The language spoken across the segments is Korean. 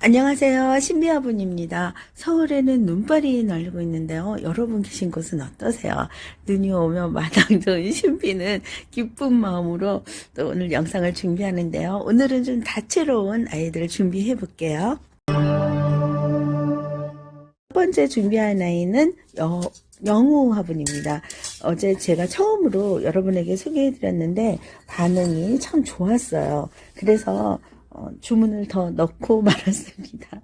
안녕하세요. 신비아분입니다. 서울에는 눈발이 날리고 있는데요. 여러분 계신 곳은 어떠세요? 눈이 오면 마당 좋은 신비는 기쁜 마음으로 또 오늘 영상을 준비하는데요. 오늘은 좀 다채로운 아이들을 준비해 볼게요. 첫 번째 준비한 아이는 여, 영우 화분입니다. 어제 제가 처음으로 여러분에게 소개해 드렸는데 반응이 참 좋았어요. 그래서 어, 주문을 더 넣고 말았습니다.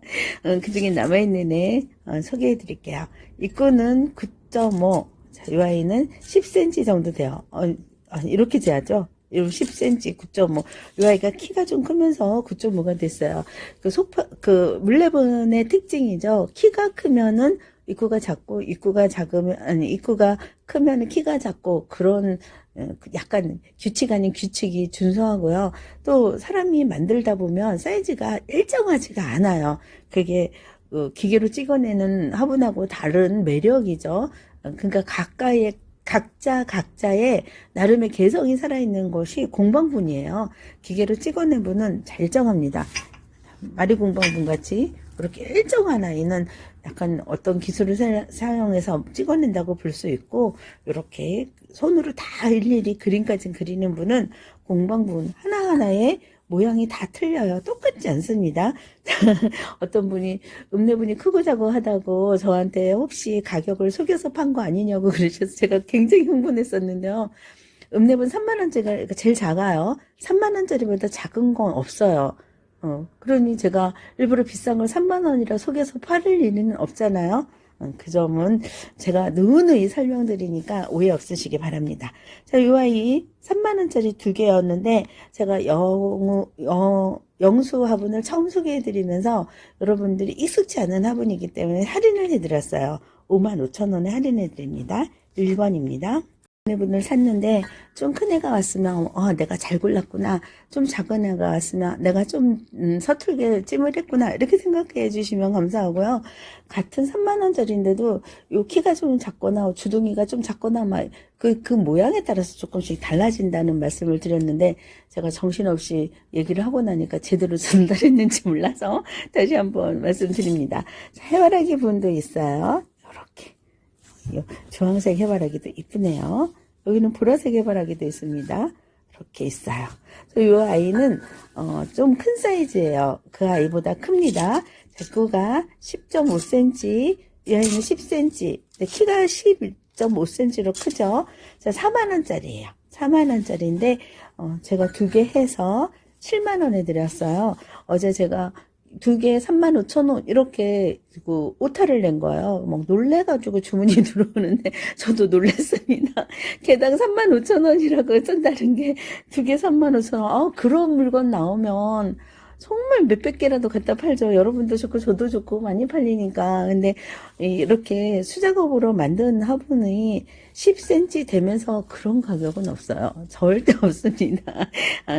어, 그 중에 남아있는 애 어, 소개해 드릴게요. 입구는 9.5, 자, 이 아이는 10cm 정도 돼요. 어, 아, 이렇게 재야죠. 10cm, 9.5. 이 아이가 키가 좀 크면서 9.5가 됐어요. 그 소파, 그 물레본의 특징이죠. 키가 크면은 입구가 작고, 입구가 작으면, 아니, 입구가 크면 키가 작고, 그런, 어, 약간 규칙 아닌 규칙이 준수하고요. 또 사람이 만들다 보면 사이즈가 일정하지가 않아요. 그게, 어, 기계로 찍어내는 화분하고 다른 매력이죠. 어, 그러니까 가까이 각자 각자의 나름의 개성이 살아있는 것이 공방분이에요. 기계로 찍어낸 분은 잘 정합니다. 마리 공방분 같이 그렇게 일정한 아이는 약간 어떤 기술을 사- 사용해서 찍어낸다고 볼 수 있고 이렇게 손으로 다 일일이 그림까지 그리는 분은 공방분 하나하나의 모양이 다 틀려요. 똑같지 않습니다. 어떤 분이 읍내분이 크고 작고 하다고 저한테 혹시 가격을 속여서 판 거 아니냐고 그러셔서 제가 굉장히 흥분했었는데요. 읍내분 3만원짜리가 제일 작아요. 3만원짜리보다 작은 건 없어요. 어, 그러니 제가 일부러 비싼 걸 3만원이라 속여서 팔을 일은 없잖아요. 어, 그 점은 제가 누누이 설명드리니까 오해 없으시기 바랍니다. 자, 이 아이 3만원짜리 두 개였는데, 제가 영우, 영, 영수 화분을 처음 소개해드리면서 여러분들이 익숙치 않은 화분이기 때문에 할인을 해드렸어요. 5만 5천원에 할인해드립니다. 1번입니다. 분을 샀는데 좀 큰 애가 왔으면 어 내가 잘 골랐구나. 좀 작은 애가 왔으면 내가 좀 음, 서툴게 찜을 했구나. 이렇게 생각해 주시면 감사하고요. 같은 3만 원짜리인데도 요 키가 좀 작거나 주둥이가 좀 작거나 막그 그 모양에 따라서 조금씩 달라진다는 말씀을 드렸는데 제가 정신없이 얘기를 하고 나니까 제대로 전달했는지 몰라서 다시 한번 말씀드립니다. 자, 해바라기 분도 있어요. 이렇게 요 주황색 해바라기도 이쁘네요. 여기는 보라색 해바라기도 있습니다. 이렇게 있어요. 이 아이는 어, 좀 큰 사이즈예요. 그 아이보다 큽니다. 제구가 10.5cm, 이 아이는 10cm, 네, 키가 11.5cm로 크죠. 자, 4만 원짜리예요. 4만 원짜리인데 어, 제가 두 개 해서 7만 원에 드렸어요. 어제 제가 두 개에 3만 5천 원 이렇게 그 오타를 낸 거예요. 막 놀래가지고 주문이 들어오는데 저도 놀랐습니다. 개당 3만 5천 원이라고 쓴다는 게 두 개 3만 5천 원. 아 그런 물건 나오면 정말 몇백 개라도 갖다 팔죠. 여러분도 좋고 저도 좋고 많이 팔리니까. 근데 이렇게 수작업으로 만든 화분이 10cm 되면서 그런 가격은 없어요. 절대 없습니다. 아,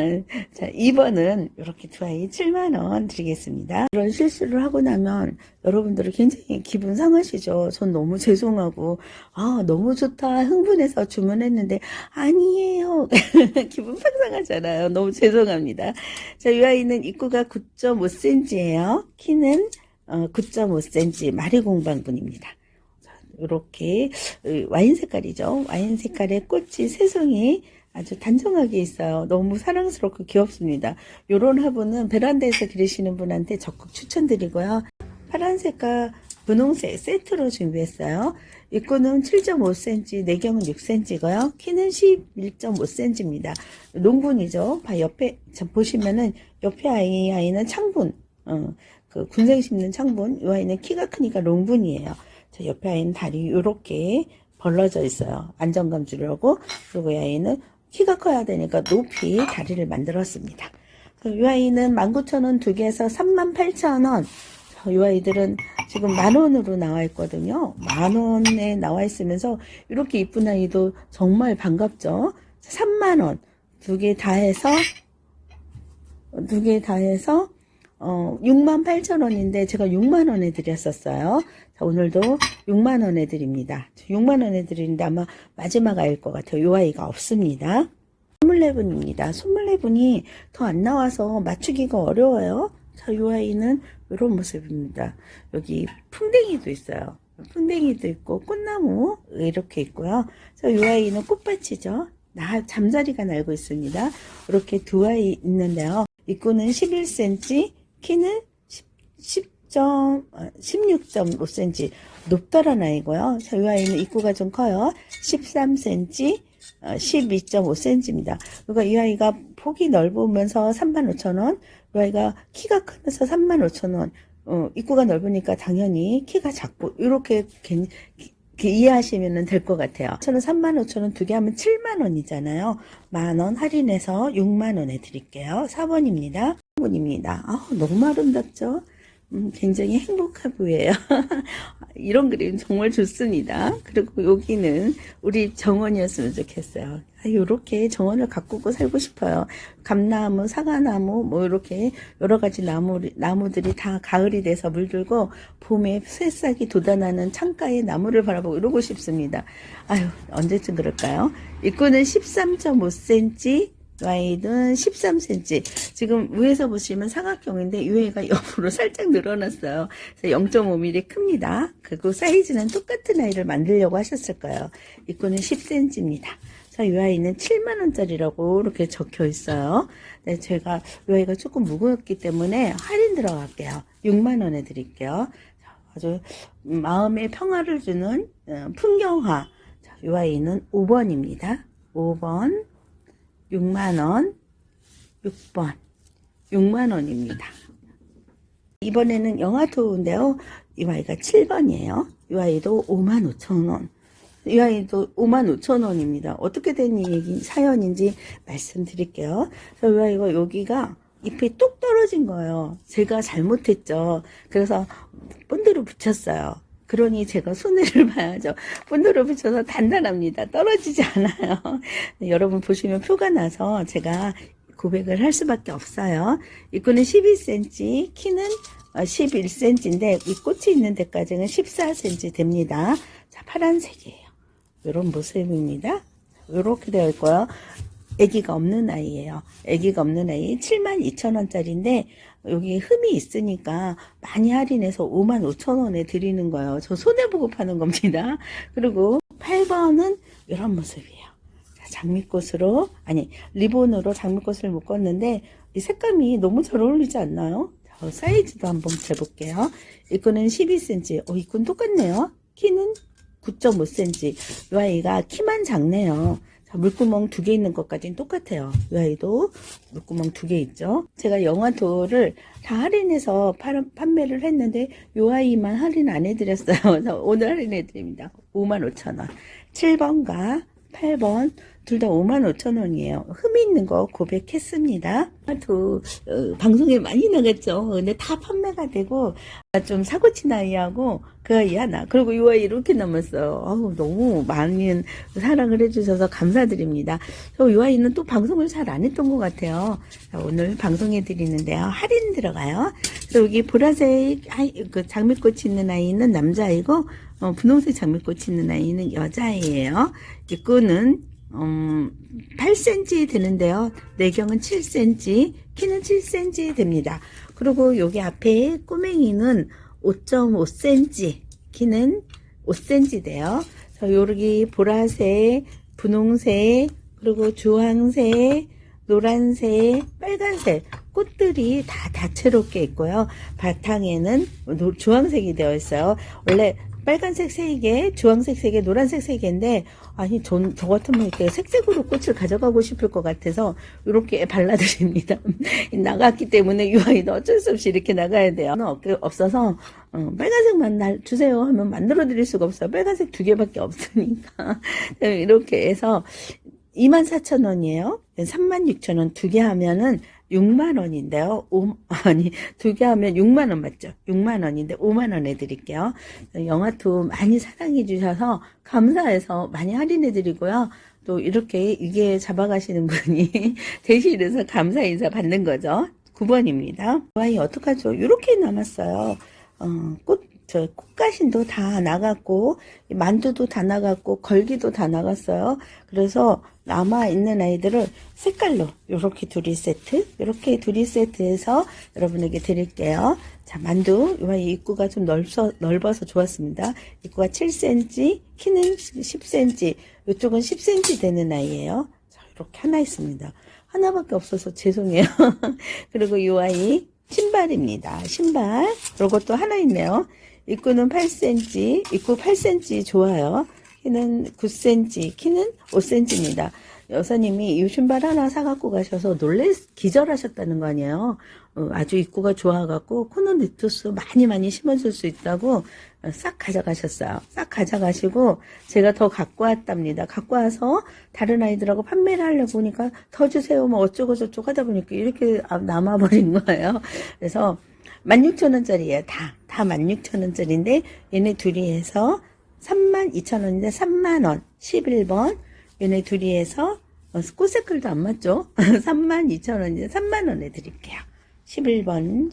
자, 2번은 이렇게 두 아이 7만원 드리겠습니다. 이런 실수를 하고 나면 여러분들은 굉장히 기분 상하시죠. 전 너무 죄송하고, 아, 너무 좋다. 흥분해서 주문했는데, 아니에요. 기분 팍 상하잖아요. 너무 죄송합니다. 자, 이 아이는 입구가 9.5cm예요. 키는 어, 9.5cm 마리 공방분입니다. 이렇게 와인 색깔이죠. 와인 색깔의 꽃이 세 송이 아주 단정하게 있어요. 너무 사랑스럽고 귀엽습니다. 요런 화분은 베란다에서 기르시는 분한테 적극 추천드리고요. 파란색과 분홍색 세트로 준비했어요. 입구는 7.5cm, 내경은 6cm고요. 키는 11.5cm입니다. 농분이죠. 봐 옆에 자, 보시면은 옆에 아이 아이는 창분, 어, 그 군생 심는 창분. 이 아이는 키가 크니까 롱분이에요. 자, 옆에 아이는 다리 이렇게 벌러져 있어요. 안정감 주려고. 그리고 이 아이는 키가 커야 되니까 높이 다리를 만들었습니다. 이 아이는 19,000원 두 개에서 38,000원. 이 아이들은 지금 만 원으로 나와 있거든요. 만 원에 나와 있으면서 이렇게 이쁜 아이도 정말 반갑죠. 3만 원. 두 개 다 해서 두 개 다 해서 어 6만 8천 원인데 제가 6만 원에 드렸었어요. 자, 오늘도 6만 원에 드립니다. 6만 원에 드리는데 아마 마지막 아이일 것 같아요. 요 아이가 없습니다. 24분입니다. 24분이 더 안 나와서 맞추기가 어려워요. 자, 요 아이는 이런 모습입니다. 여기 풍뎅이도 있어요. 풍뎅이도 있고 꽃나무 이렇게 있고요. 이 아이는 꽃밭이죠. 나 잠자리가 날고 있습니다. 이렇게 두 아이 있는데요. 입구는 11cm, 키는 10, 10점, 16.5cm 높다란 아이고요. 자, 이 아이는 입구가 좀 커요. 13cm, 12.5cm입니다. 그러니까 이 아이가 폭이 넓으면서 35,000원, 이 아이가 키가 크면서 35,000원, 어, 입구가 넓으니까 당연히 키가 작고, 이렇게 이해하시면 될 것 같아요. 저는 35,000원 두 개 하면 7만원이잖아요. 만원 할인해서 6만원에 드릴게요. 4번입니다. 4번입니다. 아, 너무 아름답죠? 음, 굉장히 행복해 보여요. 이런 그림 정말 좋습니다. 그리고 여기는 우리 정원이었으면 좋겠어요. 아, 요렇게 정원을 가꾸고 살고 싶어요. 감나무, 사과나무, 뭐, 이렇게 여러 가지 나무, 나무들이 다 가을이 돼서 물들고 봄에 새싹이 돋아나는 창가에 나무를 바라보고 이러고 싶습니다. 아유, 언제쯤 그럴까요? 입구는 13.5cm, 와이드는 13cm. 지금 위에서 보시면 사각형인데 위에가 옆으로 살짝 늘어났어요. 그래서 0.5mm 큽니다. 그리고 사이즈는 똑같은 아이를 만들려고 하셨을 거예요. 입구는 10cm입니다. 자, 이 아이는 7만원짜리라고 이렇게 적혀 있어요. 네, 제가 이 아이가 조금 무거웠기 때문에 할인 들어갈게요. 6만원에 드릴게요. 자, 아주 마음의 평화를 주는 어, 풍경화. 자, 이 아이는 5번입니다. 5번. 6만원, 6번, 6만원입니다. 이번에는 영화토인데요. 이 아이가 7번이에요. 이 아이도 5만 5천원. 이 아이도 5만 5천원입니다. 어떻게 된 얘기, 사연인지 말씀드릴게요. 그래서 이 아이가 여기가 잎이 뚝 떨어진 거예요. 제가 잘못했죠. 그래서 본드로 붙였어요. 그러니 제가 손해를 봐야죠. 본드로 붙여서 단단합니다. 떨어지지 않아요. 네, 여러분 보시면 표가 나서 제가 고백을 할 수밖에 없어요. 입구는 12cm, 키는 11cm인데 이 꽃이 있는 데까지는 14cm 됩니다. 자, 파란색이에요. 이런 모습입니다. 이렇게 되어 있고요. 아기가 없는 아이예요. 아기가 없는 아이 72,000원짜리인데 여기 흠이 있으니까 많이 할인해서 55,000원에 드리는 거예요. 저 손해보고 파는 겁니다. 그리고 8번은 이런 모습이에요. 자, 장미꽃으로 아니 리본으로 장미꽃을 묶었는데 이 색감이 너무 잘 어울리지 않나요? 자, 사이즈도 한번 재볼게요. 이거는 12cm. 어, 이건 똑같네요. 키는 9.5cm. 이 아이가 키만 작네요. 자, 물구멍 두 개 있는 것까지는 똑같아요. 이 아이도 물구멍 두 개 있죠. 제가 영화도를 다 할인해서 팔- 판매를 했는데 이 아이만 할인 안 해드렸어요. 오늘 할인해드립니다. 55,000원. 7번과 8번 둘 다 55,000원이에요. 흠이 있는 거 고백했습니다. 또 어, 방송에 많이 나갔죠. 근데 다 판매가 되고 좀 사고친 아이하고 그 아이 하나 그리고 이 아이 이렇게 남았어요. 아우, 너무 많은 사랑을 해주셔서 감사드립니다. 저이 아이는 또 방송을 잘 안 했던 것 같아요. 자, 오늘 방송해 드리는데요. 할인 들어가요. 여기 보라색 그 장미꽃이 있는 아이는 남자아이고 어, 분홍색 장미꽃이 있는 아이는 여자아이예요. 입구는 음, 8cm 되는데요. 내경은 7cm, 키는 7cm 됩니다. 그리고 여기 앞에 꼬맹이는 5.5cm, 키는 5cm 돼요. 저 여기 보라색, 분홍색, 그리고 주황색, 노란색, 빨간색 꽃들이 다 다채롭게 있고요. 바탕에는 노- 주황색이 되어 있어요. 원래 빨간색 세 개, 주황색 세 개, 노란색 세 개인데 아니 전, 저 같으면 이렇게 색색으로 꽃을 가져가고 싶을 것 같아서 이렇게 발라드립니다. 나갔기 때문에 이 아이도 어쩔 수 없이 이렇게 나가야 돼요. 없- 없어서 어, 빨간색만 날 주세요 하면 만들어 드릴 수가 없어요. 빨간색 두 개밖에 없으니까 이렇게 해서 24,000원이에요. 36,000원 두 개 하면은 6만 원인데요. 오, 아니 두 개 하면 6만 원 맞죠? 6만 원인데 5만 원에 드릴게요. 영화투 많이 사랑해 주셔서 감사해서 많이 할인해 드리고요. 또 이렇게 이게 잡아가시는 분이 대신해서 감사 인사 받는 거죠. 9번입니다. 와이 어떡하죠? 이렇게 남았어요. 어, 꽃, 저, 꽃가신도 다 나갔고, 만두도 다 나갔고, 걸기도 다 나갔어요. 그래서 남아있는 아이들을 색깔로, 요렇게 둘이 세트, 요렇게 둘이 세트해서 여러분에게 드릴게요. 자, 만두, 이 입구가 좀 넓서, 넓어서 좋았습니다. 입구가 7cm, 키는 10cm, 이쪽은 10cm 되는 아이예요. 자, 이렇게 하나 있습니다. 하나밖에 없어서 죄송해요. 그리고 이 아이, 신발입니다. 신발. 이것도 하나 있네요. 입구는 8cm, 입구 8cm 좋아요. 키는 9cm, 키는 5cm입니다. 여사님이 이 신발 하나 사갖고 가셔서 놀래 기절하셨다는 거 아니에요. 어, 아주 입구가 좋아갖고 코너 니트스 많이 많이 심어줄 수 있다고 어, 싹 가져가셨어요. 싹 가져가시고 제가 더 갖고 왔답니다. 갖고 와서 다른 아이들하고 판매를 하려고 보니까 더 주세요. 뭐 어쩌고 저쩌고 하다 보니까 이렇게 아, 남아버린 거예요. 그래서 16,000원짜리예요. 다. 다 16,000원짜리인데 얘네 둘이 해서 32,000원인데 3만원 11번 얘네 둘이 해서 어, 꽃색깔도 안 맞죠? 32,000원인데 3만원에 드릴게요. 11번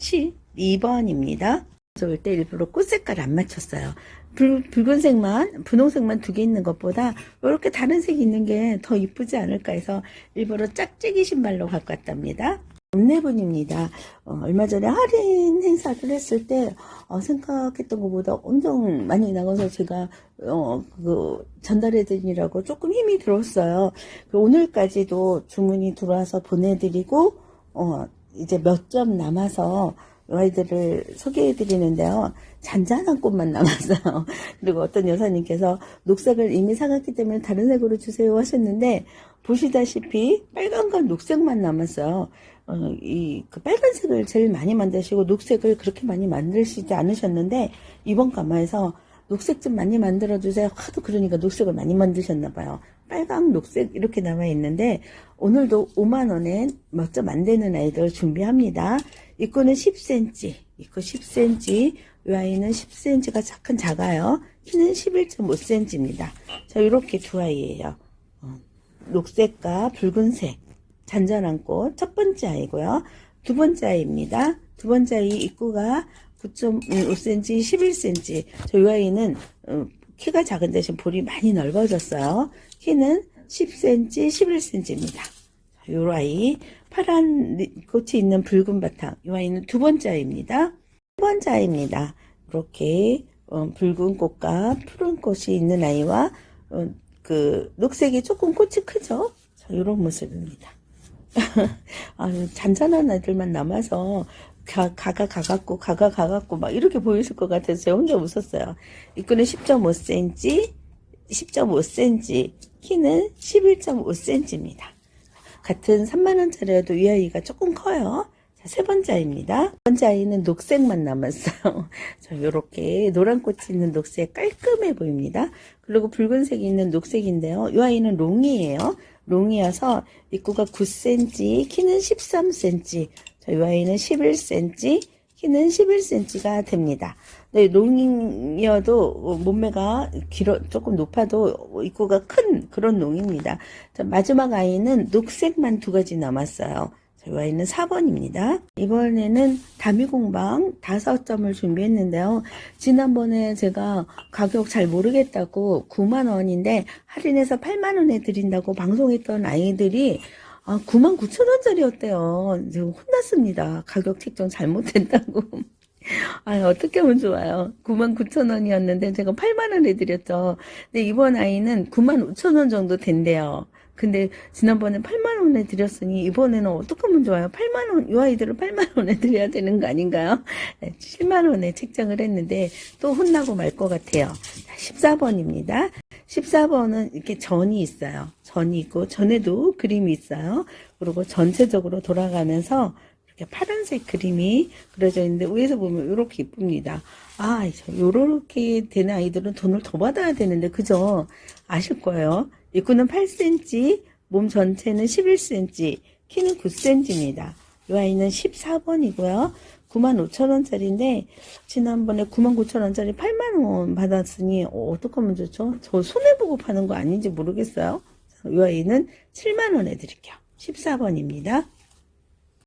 12번입니다. 저올 때 일부러 꽃 색깔 안 맞췄어요. 붉, 붉은색만 분홍색만 두 개 있는 것보다 이렇게 다른 색이 있는 게 더 이쁘지 않을까 해서 일부러 짝짝이 신발로 갖고 왔답니다. 읍내분입니다. 어, 얼마 전에 할인 행사를 했을 때 어, 생각했던 것보다 엄청 많이 나가서 제가 어, 그 전달해드리라고 조금 힘이 들었어요. 그 오늘까지도 주문이 들어와서 보내드리고 어, 이제 몇 점 남아서 아이들을 소개해 드리는데요. 잔잔한 꽃만 남았어요. 그리고 어떤 여사님께서 녹색을 이미 사갔기 때문에 다른 색으로 주세요 하셨는데 보시다시피 빨간과 녹색만 남았어요. 어, 이, 그 빨간색을 제일 많이 만드시고 녹색을 그렇게 많이 만드시지 않으셨는데 이번 가마에서 녹색 좀 많이 만들어 주세요. 하도 그러니까 녹색을 많이 만드셨나 봐요. 빨강, 녹색 이렇게 남아 있는데 오늘도 5만원에 멋져 만드는 아이들 준비합니다. 입구는 10cm, 입구 10cm, 이 아이는 10cm가 작은 작아요. 키는 11.5cm입니다. 자, 이렇게 두 아이예요. 어, 녹색과 붉은색, 잔잔한 꽃, 첫 번째 아이고요. 두 번째 아이입니다. 두 번째 아이 입구가 9.5cm, 11cm. 저이 아이는 어, 키가 작은 대신 볼이 많이 넓어졌어요. 키는 10cm, 11cm입니다. 이 아이 파란 꽃이 있는 붉은 바탕. 이 아이는 두 번째 아이입니다. 세 번째 아이입니다. 이렇게 어, 붉은 꽃과 푸른 꽃이 있는 아이와 어, 그 녹색이 조금 꽃이 크죠. 자, 이런 모습입니다. 아, 잔잔한 아이들만 남아서 가, 가가 가갖고 가가 가갖고 막 이렇게 보이실 것 같아서 혼자 웃었어요. 입구는 10.5cm, 10.5cm, 키는 11.5cm입니다. 같은 3만원짜리여도 이 아이가 조금 커요. 자, 세 번째 아이입니다. 세 번째 아이는 녹색만 남았어요. 자, 요렇게 노란 꽃이 있는 녹색 깔끔해 보입니다. 그리고 붉은색이 있는 녹색인데요. 이 아이는 롱이에요. 롱이어서 입구가 9cm, 키는 13cm. 자, 이 아이는 11cm, 키는 11cm가 됩니다. 네, 롱이어도 몸매가 길어, 조금 높아도 입구가 큰 그런 롱입니다. 자, 마지막 아이는 녹색만 두 가지 남았어요. 자, 이 아이는 4번입니다. 이번에는 다미공방 다섯 점을 준비했는데요. 지난번에 제가 가격 잘 모르겠다고 9만원인데 할인해서 8만원에 드린다고 방송했던 아이들이 아, 9만 9천 원짜리였대요. 지금 혼났습니다. 가격 책정 잘못했다고. 아, 어떻게 하면 좋아요. 9만 9천 원이었는데 제가 8만 원에 드렸죠. 근데 이번 아이는 9만 5천 원 정도 된대요. 근데 지난번에 8만 원에 드렸으니 이번에는 어떻게 하면 좋아요? 8만 원, 이 아이들을 8만 원에 드려야 되는 거 아닌가요? 7만 원에 책정을 했는데 또 혼나고 말 것 같아요. 14번입니다. 14번은 이렇게 전이 있어요. 전이 있고 전에도 그림이 있어요. 그리고 전체적으로 돌아가면서 이렇게 파란색 그림이 그려져 있는데 위에서 보면 이렇게 이쁩니다. 아, 요렇게 되는 아이들은 돈을 더 받아야 되는데 그죠? 아실 거예요. 입구는 8cm, 몸 전체는 11cm, 키는 9cm입니다. 이 아이는 14번이고요. 95,000원짜리인데 지난번에 99,000원짜리 8만원 받았으니 어, 떡 하면 좋죠? 저 손해보고 파는 거 아닌지 모르겠어요. 이 아이는 7만원에 드릴게요. 14번입니다.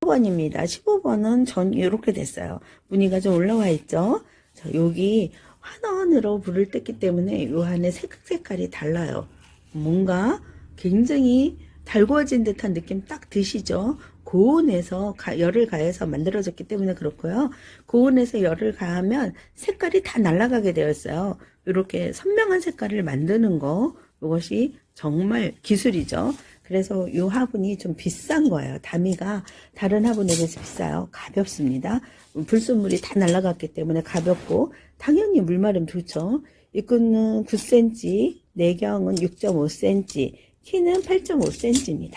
15번입니다. 15번은 전 이렇게 됐어요. 무늬가 좀 올라와 있죠? 자, 여기 환원으로 불을 뗐기 때문에 이 안에 색, 색깔이 달라요. 뭔가 굉장히 달궈진 듯한 느낌 딱 드시죠? 고온에서 가- 열을 가해서 만들어졌기 때문에 그렇고요. 고온에서 열을 가하면 색깔이 다 날아가게 되어 있어요. 이렇게 선명한 색깔을 만드는 거 이것이 정말 기술이죠. 그래서 이 화분이 좀 비싼 거예요. 다미가 다른 화분에 비해서 비싸요. 가볍습니다. 불순물이 다 날아갔기 때문에 가볍고 당연히 물마름 좋죠. 이 끈은 9cm, 내경은 6.5cm, 키는 8.5cm입니다.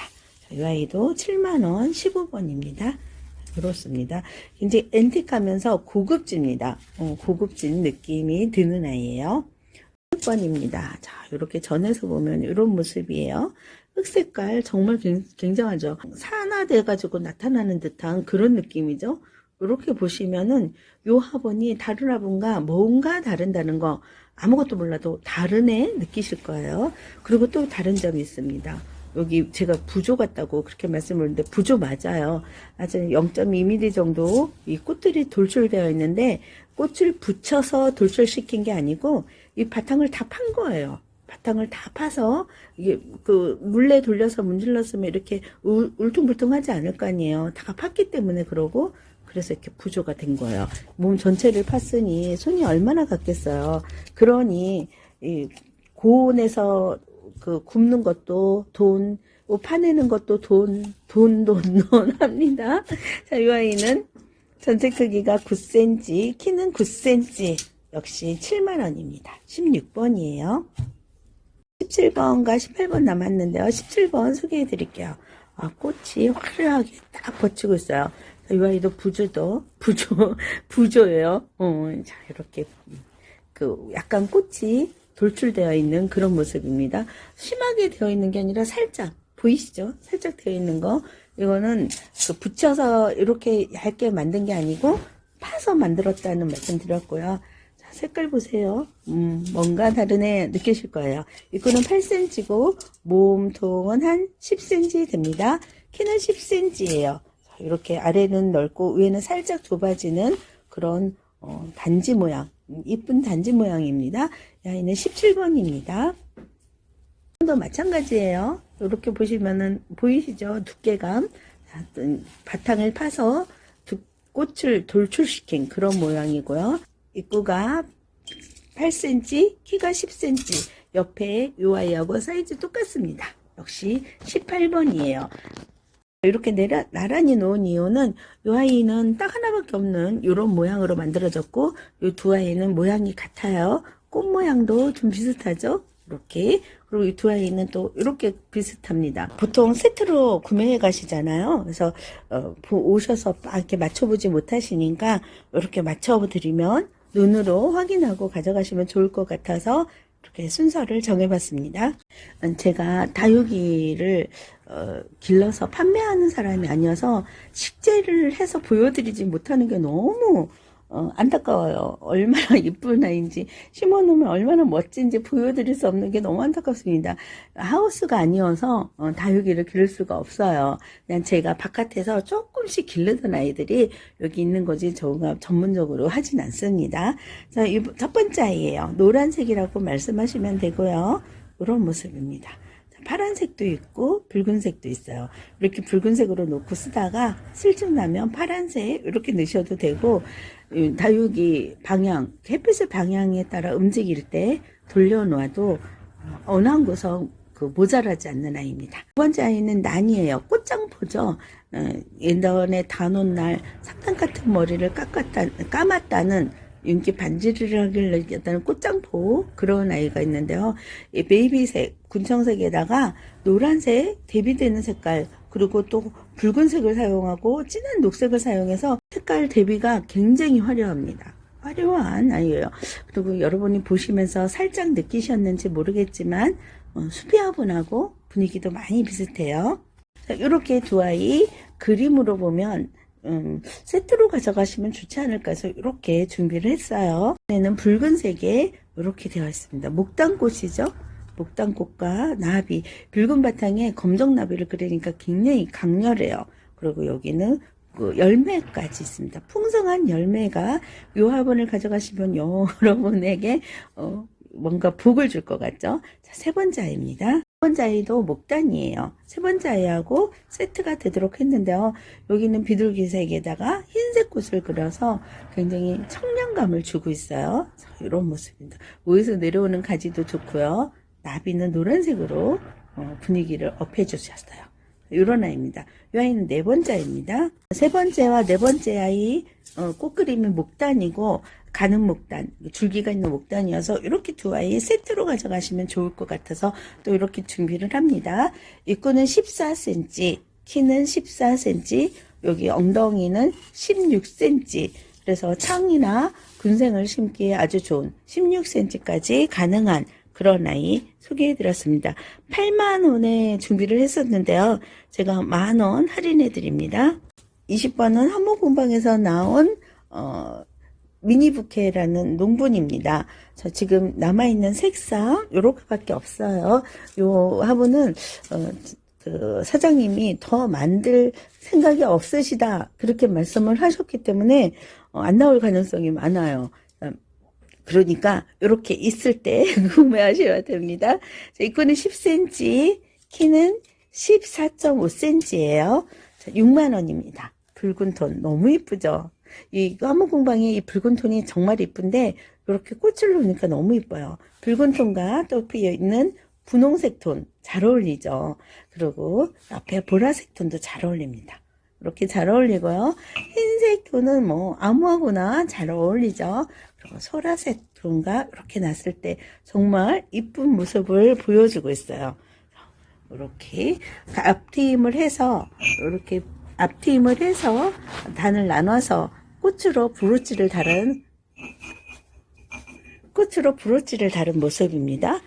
이 아이도 7만원 15번입니다. 그렇습니다. 굉장히 앤틱하면서 고급집니다. 어, 고급진 느낌이 드는 아이예요. 6번입니다. 자, 이렇게 전에서 보면 이런 모습이에요. 흑색깔 정말 굉- 굉장하죠. 산화돼가지고 나타나는 듯한 그런 느낌이죠. 이렇게 보시면은 요 화분이 다른 화분과 뭔가 다른다는 거 아무것도 몰라도 다르네 느끼실 거예요. 그리고 또 다른 점이 있습니다. 여기 제가 부조 같다고 그렇게 말씀을 드렸는데 부조 맞아요. 아주 0.2mm 정도 이 꽃들이 돌출되어 있는데 꽃을 붙여서 돌출시킨 게 아니고 이 바탕을 다 판 거예요. 바탕을 다 파서 이게 그 물레 돌려서 문질렀으면 이렇게 울, 울퉁불퉁하지 않을 거 아니에요. 다 팠기 때문에 그러고 그래서 이렇게 부조가 된 거예요. 몸 전체를 팠으니 손이 얼마나 갔겠어요. 그러니 이 고온에서 그 굽는 것도 돈, 뭐 파내는 것도 돈, 돈, 돈, 돈 합니다. 자, 이 아이는 전체 크기가 9cm, 키는 9cm, 역시 7만원입니다. 16번이에요. 17번과 18번 남았는데요. 17번 소개해 드릴게요. 아, 꽃이 화려하게 딱 버치고 있어요. 자, 이 아이도 부조도, 부조, 부조예요. 어, 자, 이렇게, 그, 약간 꽃이 돌출되어 있는 그런 모습입니다. 심하게 되어 있는 게 아니라 살짝, 보이시죠? 살짝 되어 있는 거. 이거는 그 붙여서 이렇게 얇게 만든 게 아니고 파서 만들었다는 말씀 드렸고요. 자, 색깔 보세요. 음, 뭔가 다르네 느끼실 거예요. 이거는 8cm고 몸통은 한 10cm 됩니다. 키는 10cm예요. 이렇게 아래는 넓고 위에는 살짝 좁아지는 그런 어, 단지 모양, 음, 이쁜 단지 모양입니다. 이 아이는 17번입니다. 도 마찬가지예요. 이렇게 보시면은 보이시죠? 두께감. 바탕을 파서 두- 꽃을 돌출시킨 그런 모양이고요. 입구가 8cm, 키가 10cm. 옆에 요 아이하고 사이즈 똑같습니다. 역시 18번이에요. 이렇게 내라, 나란히 놓은 이유는 이 아이는 딱 하나밖에 없는 이런 모양으로 만들어졌고 이 두 아이는 모양이 같아요. 꽃 모양도 좀 비슷하죠? 이렇게 그리고 이 두 아이는 또 이렇게 비슷합니다. 보통 세트로 구매해 가시잖아요. 그래서 어, 보- 오셔서 막 이렇게 맞춰보지 못하시니까 이렇게 맞춰드리면 눈으로 확인하고 가져가시면 좋을 것 같아서 이렇게 순서를 정해봤습니다. 음, 제가 다육이를 어, 길러서 판매하는 사람이 아니어서 식재를 해서 보여드리지 못하는 게 너무 어, 안타까워요. 얼마나 이쁜 아이인지 심어놓으면 얼마나 멋진지 보여드릴 수 없는 게 너무 안타깝습니다. 하우스가 아니어서 어, 다육이를 기를 수가 없어요. 그냥 제가 바깥에서 조금씩 기르던 아이들이 여기 있는 거지 저가 전문적으로 하진 않습니다. 자, 이첫 번째 아이예요. 노란색이라고 말씀하시면 되고요. 이런 모습입니다. 자, 파란색도 있고 붉은색도 있어요. 이렇게 붉은색으로 놓고 쓰다가 슬쩍 나면 파란색 이렇게 넣으셔도 되고 이 다육이 방향, 햇빛의 방향에 따라 움직일 때 돌려놓아도 어느 한 구석 그 모자라지 않는 아이입니다. 두 번째 아이는 난이에요. 꽃장포죠. 어, 예전에 단온 날 사탕 같은 머리를 깎았다, 감았다는 윤기 하길래 했다는 꽃장포 그런 아이가 있는데요. 이 베이비색, 군청색에다가 노란색, 대비되는 색깔 그리고 또 붉은색을 사용하고 진한 녹색을 사용해서 색깔 대비가 굉장히 화려합니다. 화려한 아이예요. 그리고 여러분이 보시면서 살짝 느끼셨는지 모르겠지만 어, 수피 화분하고 분위기도 많이 비슷해요. 자, 이렇게 두 아이 그림으로 보면 음, 세트로 가져가시면 좋지 않을까 해서 이렇게 준비를 했어요. 얘는 붉은색에 이렇게 되어 있습니다. 목단꽃이죠. 목단꽃과 나비, 붉은 바탕에 검정 나비를 그리니까 굉장히 강렬해요. 그리고 여기는 그 열매까지 있습니다. 풍성한 열매가 요 화분을 가져가시면 여러분에게 어, 뭔가 복을 줄 것 같죠? 자, 세 번째 아이입니다. 번째 아이도 목단이에요. 세 번째 아이하고 세트가 되도록 했는데요. 여기는 비둘기색에다가 흰색 꽃을 그려서 굉장히 청량감을 주고 있어요. 이런 모습입니다. 위에서 내려오는 가지도 좋고요. 나비는 노란색으로 어, 분위기를 업해 주셨어요. 이런 아이입니다. 이 아이는 네 번째 아이입니다. 세 번째와 네 번째 아이 어, 꽃 그림이 목단이고 가는 목단, 줄기가 있는 목단이어서 이렇게 두 아이 세트로 가져가시면 좋을 것 같아서 또 이렇게 준비를 합니다. 입구는 14cm, 키는 14cm, 여기 엉덩이는 16cm. 그래서 창이나 군생을 심기에 아주 좋은 16cm까지 가능한 그런 아이 소개해 드렸습니다. 8만 원에 준비를 했었는데요. 제가 만원 할인해 드립니다. 20번은 한목공방에서 나온 어, 미니부케라는 농분입니다. 저 지금 남아있는 색상 요렇게밖에 없어요. 요 화분은 어, 그 사장님이 더 만들 생각이 없으시다 그렇게 말씀을 하셨기 때문에 어, 안 나올 가능성이 많아요. 그러니까 이렇게 있을 때 구매하셔야 됩니다. 자, 입구는 10cm, 키는 14.5cm예요. 6만 원입니다. 붉은 톤 너무 이쁘죠? 이 화목공방의 이 붉은 톤이 정말 이쁜데 이렇게 꽃을 놓으니까 너무 이뻐요. 붉은 톤과 또 피어 있는 분홍색 톤 잘 어울리죠. 그리고 앞에 보라색 톤도 잘 어울립니다. 이렇게 잘 어울리고요. 흰색 톤은 뭐 아무하고나 잘 어울리죠. 그리고 소라색 톤과 이렇게 났을 때 정말 이쁜 모습을 보여주고 있어요. 이렇게 앞트임을 해서 이렇게 앞트임을 해서 단을 나눠서 꽃으로 브로치를 달은 꽃으로 브로치를 달은 모습입니다.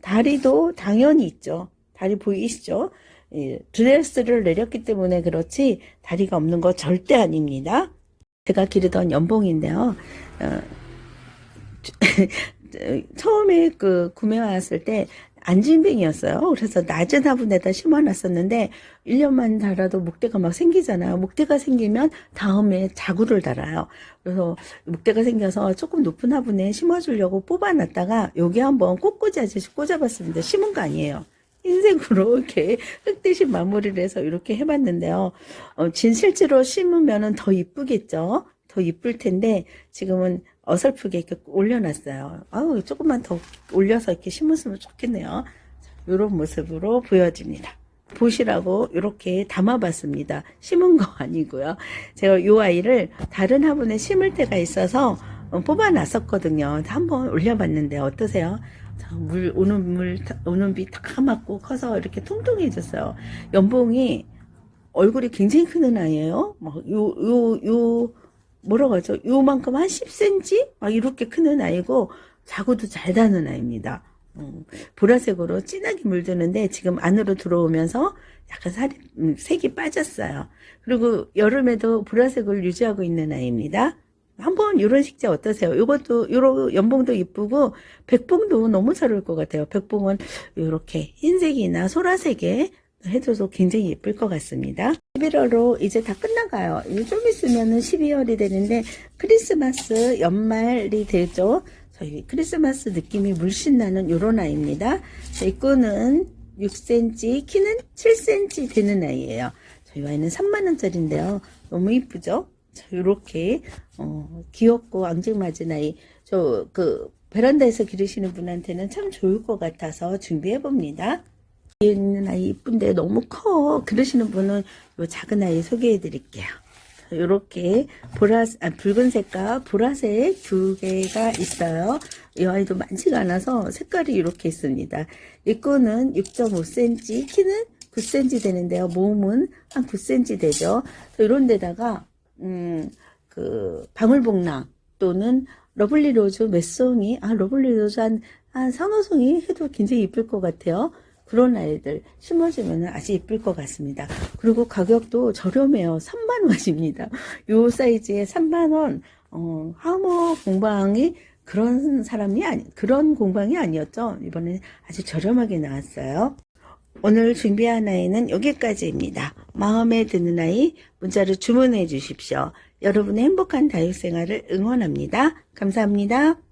다리도 당연히 있죠. 다리 보이시죠? 예, 드레스를 내렸기 때문에 그렇지 다리가 없는 거 절대 아닙니다. 제가 기르던 연봉인데요. 어, 처음에 그 구매 왔을 때 안진뱅이였어요. 그래서 낮은 화분에다 심어놨었는데 1년만 달아도 목대가 막 생기잖아요. 목대가 생기면 다음에 자구를 달아요. 그래서 목대가 생겨서 조금 높은 화분에 심어주려고 뽑아놨다가 여기 한번 꽃꽂이 아저씨 꽂아봤습니다. 심은 거 아니에요. 흰색으로 이렇게 흙 대신 마무리를 해서 이렇게 해봤는데요. 어, 진 실제로 심으면 더 이쁘겠죠? 더 이쁠 텐데 지금은 어설프게 이렇게 올려놨어요. 아우 조금만 더 올려서 이렇게 심었으면 좋겠네요. 이런 모습으로 보여집니다. 보시라고 이렇게 담아봤습니다. 심은 거 아니고요. 제가 이 아이를 다른 화분에 심을 때가 있어서 어, 뽑아놨었거든요. 한번 올려봤는데 어떠세요? 자, 물 오는 물 오는 비다 맞고 커서 이렇게 통통해졌어요. 연봉이 얼굴이 굉장히 큰 아이예요. 막요요 요 뭐라고 하죠? 요만큼 한 10cm? 막 이렇게 크는 아이고, 자구도 잘 다는 아이입니다. 음, 보라색으로 진하게 물드는데 지금 안으로 들어오면서 약간 살이, 음, 색이 빠졌어요. 그리고 여름에도 보라색을 유지하고 있는 아이입니다. 한번 이런 식재 어떠세요? 이것도 요런 연봉도 이쁘고 백봉도 너무 잘 어울 것 같아요. 백봉은 이렇게 흰색이나 소라색에 해줘도 굉장히 예쁠 것 같습니다. 11월로 이제 다 끝나가요. 좀 있으면은 12월이 되는데 크리스마스 연말이 되죠. 저희 크리스마스 느낌이 물씬 나는 요런 아이입니다. 꾼은 6cm, 키는 7cm 되는 아이예요. 저희 아이는 3만원짜리인데요. 너무 이쁘죠? 이렇게 어, 귀엽고 앙증맞은 아이. 저 그 베란다에서 기르시는 분한테는 참 좋을 것 같아서 준비해 봅니다. 있는 아이 이쁜데 너무 커. 그러시는 분은 요 작은 아이 소개해 드릴게요. 이렇게 보라 아, 붉은색과 보라색 두 개가 있어요. 이 아이도 많지가 않아서 색깔이 이렇게 있습니다. 입구는 6.5cm 키는 9cm 되는데요. 몸은 한 9cm 되죠. 이런 데다가 음 그 방울복랑 또는 러블리 로즈 몇 송이 아 러블리 로즈 한, 한 서너 송이 해도 굉장히 이쁠 것 같아요 그런 아이들 심어주면 아주 예쁠 것 같습니다. 그리고 가격도 저렴해요. 3만원입니다. 요 사이즈에 3만원, 어, 하모 공방이 그런 사람이 아니, 그런 공방이 아니었죠. 이번에 아주 저렴하게 나왔어요. 오늘 준비한 아이는 여기까지입니다. 마음에 드는 아이 문자로 주문해 주십시오. 여러분의 행복한 다육 생활을 응원합니다. 감사합니다.